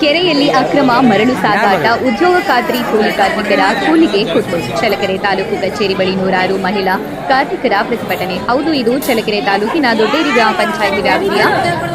ಕೆರೆಯಲ್ಲಿ ಅಕ್ರಮ ಮರಳು ಸಾಗಾಟ ಉದ್ಯೋಗ ಖಾತ್ರಿ ಕೂಲಿ ಕಾರ್ಮಿಕರ ಕೂಲಿಗೆ ಕುಟ್ಟು ಚಲಕೆರೆ ತಾಲೂಕು ಕಚೇರಿ ಬಳಿ ನೂರಾರು ಮಹಿಳಾ ಕಾರ್ಮಿಕರ ಪ್ರತಿಭಟನೆ. ಹೌದು ಇದು ಚಲಕೆರೆ ತಾಲೂಕಿನ ದೊಡ್ಡೇರಿ ಗ್ರಾಮ ಪಂಚಾಯಿತಿ ವ್ಯಾಪ್ತಿಯ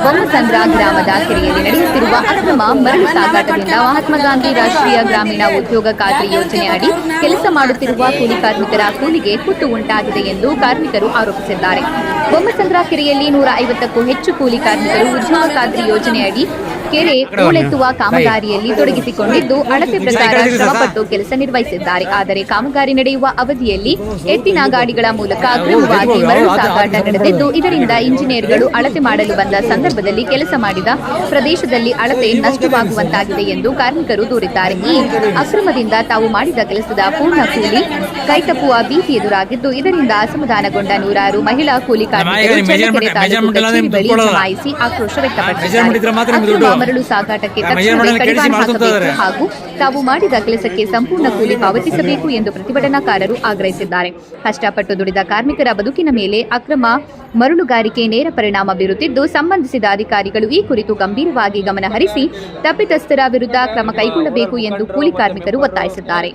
ಬೊಮ್ಮಸಂದ್ರ ಗ್ರಾಮದ ಕೆರೆಯಲ್ಲಿ ನಡೆಯುತ್ತಿರುವ ಅಕ್ರಮ ಮರಳು ಸಾಗಾಟದಿಂದ ಮಹಾತ್ಮ ಗಾಂಧಿ ರಾಷ್ಟ್ರೀಯ ಗ್ರಾಮೀಣ ಉದ್ಯೋಗ ಖಾತ್ರಿ ಯೋಜನೆ ಅಡಿ ಕೆಲಸ ಮಾಡುತ್ತಿರುವ ಕೂಲಿ ಕಾರ್ಮಿಕರ ಕೂಲಿಗೆ ಕುಟ್ಟು ಉಂಟಾಗಿದೆ ಎಂದು ಕಾರ್ಮಿಕರು ಆರೋಪಿಸಿದ್ದಾರೆ. ಬೊಮ್ಮಸಂದ್ರ ಕೆರೆಯಲ್ಲಿ ನೂರ ಐವತ್ತಕ್ಕೂ ಹೆಚ್ಚು ಕೂಲಿ ಕಾರ್ಮಿಕರು ಉದ್ಯೋಗ ಖಾತ್ರಿ ಯೋಜನೆಯಡಿ ಕೆರೆ ಹೂಳೆತ್ತುವ ಕಾಮಗಾರಿಯಲ್ಲಿ ತೊಡಗಿಸಿಕೊಂಡಿದ್ದು ಅಳತೆ ಪ್ರಕಾರ ಶ್ರಮಪಟ್ಟು ಕೆಲಸ ನಿರ್ವಹಿಸಿದ್ದಾರೆ. ಆದರೆ ಕಾಮಗಾರಿ ನಡೆಯುವ ಅವಧಿಯಲ್ಲಿ ಎತ್ತಿನ ಗಾಡಿಗಳ ಮೂಲಕ ಅಕ್ರಮವಾಗಿ ಮರಳು ಸಾಗಾಟ ನಡೆದಿದ್ದು ಇದರಿಂದ ಇಂಜಿನಿಯರ್ಗಳು ಅಳತೆ ಮಾಡಲು ಬಂದ ಸಂದರ್ಭದಲ್ಲಿ ಕೆಲಸ ಮಾಡಿದ ಪ್ರದೇಶದಲ್ಲಿ ಅಳತೆ ನಷ್ಟವಾಗುವಂತಾಗಿದೆ ಎಂದು ಕಾರ್ಮಿಕರು ದೂರಿದ್ದಾರೆ. ಈ ಅಕ್ರಮದಿಂದ ತಾವು ಮಾಡಿದ ಕೆಲಸದ ಪೂರ್ಣ ಕೂಲಿ ಕೈತಪ್ಪುವ ಭೀತಿ ಎದುರಾಗಿದ್ದು ಇದರಿಂದ ಅಸಮಾಧಾನಗೊಂಡ ನೂರಾರು ಮಹಿಳಾ ಕೂಲಿ ಕಾರ್ಮಿಕರು ಚಳ್ಳಕೆರೆ ತಾಲೂಕು ಕಚೇರಿ ಬಳಿ ಜಮಾಯಿಸಿ ಆಕ್ರೋಶ ವ್ಯಕ್ತಪಡಿಸಿದ್ದಾರೆ. ಮರಳು ಸಾಗಾಟಕ್ಕೆ ತಕ್ಷಣವೇ ಕಡಿವಾಣ ಹಾಕಬೇಕು. ಹಾಗೂ ತಾವು ಮಾಡಿದ ಕೆಲಸಕ್ಕೆ ಸಂಪೂರ್ಣ ಕೂಲಿ ಪಾವತಿಸಬೇಕು ಎಂದು ಪ್ರತಿಭಟನಾಕಾರರು ಆಗ್ರಹಿಸಿದ್ದಾರೆ. ಕಷ್ಟಪಟ್ಟು ದುಡಿದ ಕಾರ್ಮಿಕರ ಬದುಕಿನ ಮೇಲೆ ಅಕ್ರಮ ಮರಳುಗಾರಿಕೆ ನೇರ ಪರಿಣಾಮ ಬೀರುತ್ತಿದ್ದು ಸಂಬಂಧಿಸಿದ ಅಧಿಕಾರಿಗಳು ಈ ಕುರಿತು ಗಂಭೀರವಾಗಿ ಗಮನಹರಿಸಿ ತಪ್ಪಿತಸ್ಥರ ವಿರುದ್ಧ ಕ್ರಮ ಕೈಗೊಳ್ಳಬೇಕು ಎಂದು ಕೂಲಿ ಕಾರ್ಮಿಕರು ಒತ್ತಾಯಿಸಿದ್ದಾರೆ.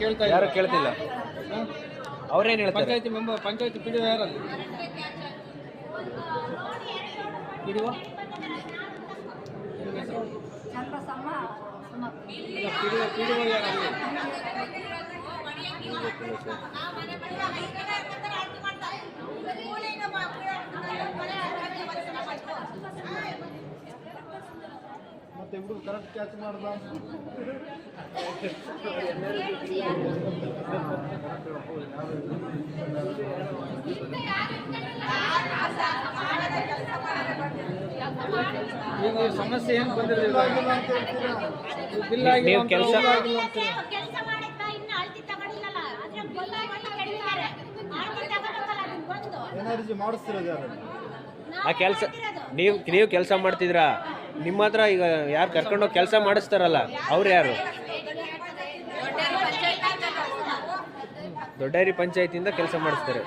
ಅವ್ರೇನ್ ಹೇಳ್ತಾರೆ? Panchayati member panchayati P D ಯಾರಲ್ಲಿ? ಪಿ ಡಿ ಪಿ ಡಿ ಯಾರಲ್ಲಿ ಮತ್ತೆ ಹುಡುಗ ಕರೆಕ್ಟ್ ಕ್ಯಾಚ್ ಮಾಡ್ದ? ಈಗ ಈ ಸಮಸ್ಯೆ ಏನು ಬಂದಿರಲಿಲ್ಲ? ಬಿಲ್ ಆಗಿಲ್ಲ ನೀವು ಕೆಲ್ಸ- ಎನರ್ಜಿ ಮಾಡಿಸ್ತಿರೋದು ಯಾರು? ಆ ಕೆಲಸ ನೀವು ನೀವು ಕೆಲಸ ಮಾಡ್ತಿದ್ರಾ ನಿಮ್ಮ ಹತ್ರ ಈಗ ಯಾರು ಕರ್ಕೊಂಡೋಗಿ ಕೆಲಸ ಮಾಡಿಸ್ತಾರಲ್ಲ ಅವ್ರು ಯಾರು? ದೊಡ್ಡೇರಿ ಪಂಚಾಯತಿಯಿಂದ ಕೆಲಸ ಮಾಡಿಸ್ತಾರೆ.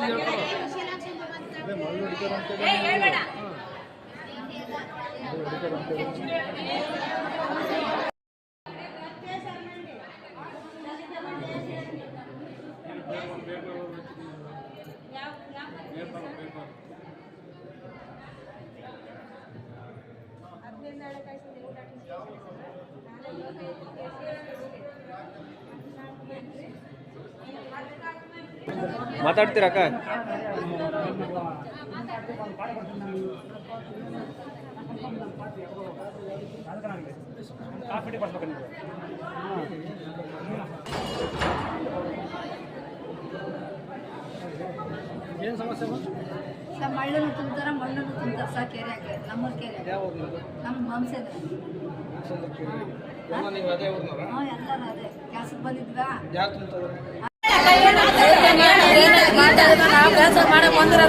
ಅದೇ ಮಾತಾಡ್ತೀರಕ್ಕ ಏನು ಸಮಸ್ಯೆ ಮಳ್ಳನ್ನು ಸರ್ ಮಳ್ಳನ್ನು ತುಂಬ್ತಾರ ಮಣ್ಣನ್ನು ತುಂಬ್ತಾರ ಸರ್ ಕೆರೆಯಾಗೆ ನಮ್ಮೂರ ಕೆರೆ ನಮ್ಮ ವಂಶದ ಹಾಂ. ಎಲ್ಲರೂ ಅದೇ. ಕೆಲಸಕ್ಕೆ ಬಂದಿದ್ವಾ? ಯಾರು ತುಂಬ್ತಾರೆ ನಾವು ಮಾಡಕ್ ಬಂದಿರೋ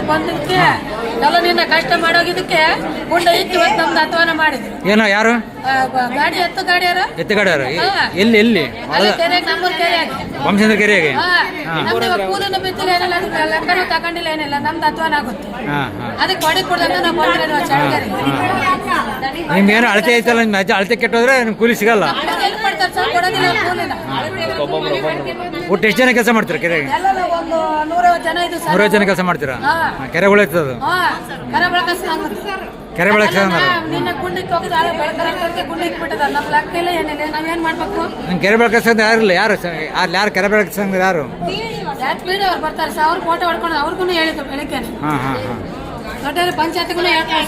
ಎಲ್ಲ ಕಷ್ಟ ಮಾಡೋಗಿದ್ದಕ್ಕೆ ಗುಂಡ ಇಟ್ಟು ನಮ್ದು ಮಾಡಿದ್ರು ಏನೋ ಯಾರು? ಗಾಡಿ ಎತ್ತು ಗಾಡಿಯಾರ ಎತ್ತುಗಾಡ್ಯಾರ ಎಲ್ಲಿ ಎಲ್ಲಿ? ಅಲ್ಲಿ ಕೆರೆ ನಮ್ಮೂರ್ ಕೆರೆ ವಂಶಂದ್ರ ಕೆರೆಯಾಗೆ ನಮ್ದು ಇವಾಗ ಕೂಲಿನ ಬಿದ್ದಿಲ್ಲ ಏನಿಲ್ಲ ಅದಕ್ಕೆ ಲೆಕ್ಕನೂ ತಗೊಂಡಿಲ್ಲ ಏನಿಲ್ಲ ನಮ್ದು ಅಧ್ವಾನ ಆಗುತ್ತೆ. ಹಾಂ ಹಾಂ. ಅದಕ್ಕೆ ಹೊಡಿ ಕೊಡ್ದಂಗ ನಾವು ಬಂದಿರೋದು ಚಳಗರಿ ನಿಮ್ಗೆ ಏನೋ ಅಳತೆ ಐತಲ್ಲ ಅಜ್ಜ ಅಳತೆ ಕೆಟ್ಟೋದ್ರೆ ನಿಮ್ಗೆ ಕೂಲಿ ಸಿಗಲ್ಲ? ಎಲ್ಲಿ ಕೊಡ್ತಾರೆ ಸರ್? ಕೊಡೋದಿಲ್ಲ ಕೂಲಿನ. ಒಬ್ಬೊಬ್ರು ಒಬ್ಬೊಬ್ರು ಒಟ್ಟು ಎಷ್ಟು ಜನ ಕೆಲಸ ಮಾಡ್ತೀರಾ ಕೆರೆಗೆ? ಎಲ್ಲ ಒಂದು ನೂರೈವತ್ತು ಜನ ಇದು ಸರ್. ನೂರೈವತ್ತು ಜನ ಕೆಲಸ ಮಾಡ್ತೀರಾ? ಕೆರೆ ಉಳಿತದ ಕರ ಕೆರೆ ಬೆಳಕ ನಿನ್ನ ಗುಂಡಿಗೆ ಗುಂಡಿಗೆ ಬಿಟ್ಟದ ನಮ್ಮ ಲೆಕ್ಕ ಇಲ್ಲ ನಾವೇನ್ ಮಾಡ್ಬೇಕು? ಕೆರೆ ಬೆಳಕ ಸಂಘ ಯಾರಿಲ್ಲ ಯಾರು ಅಲ್ಲಿ ಯಾರು ಕೆರೆ ಬೆಳಕ ಸಂಘ ಯಾರು? ಬೀಡಿ ಅವ್ರು ಬರ್ತಾರೆ ಸರ್? ಅವ್ರು ಫೋಟೋ ಹೊಡ್ಕೊಂಡು ಅವ್ರಿಗೂ ಹೇಳಿದ್ರು ಬೆಳಿಗ್ಗೆ ಹಾಂ ಹಾಂ ಹಾಂ. ದೊಡ್ಡ ಪಂಚಾಯತ್ಗೂ ಹೇಳ್ತಾರೆ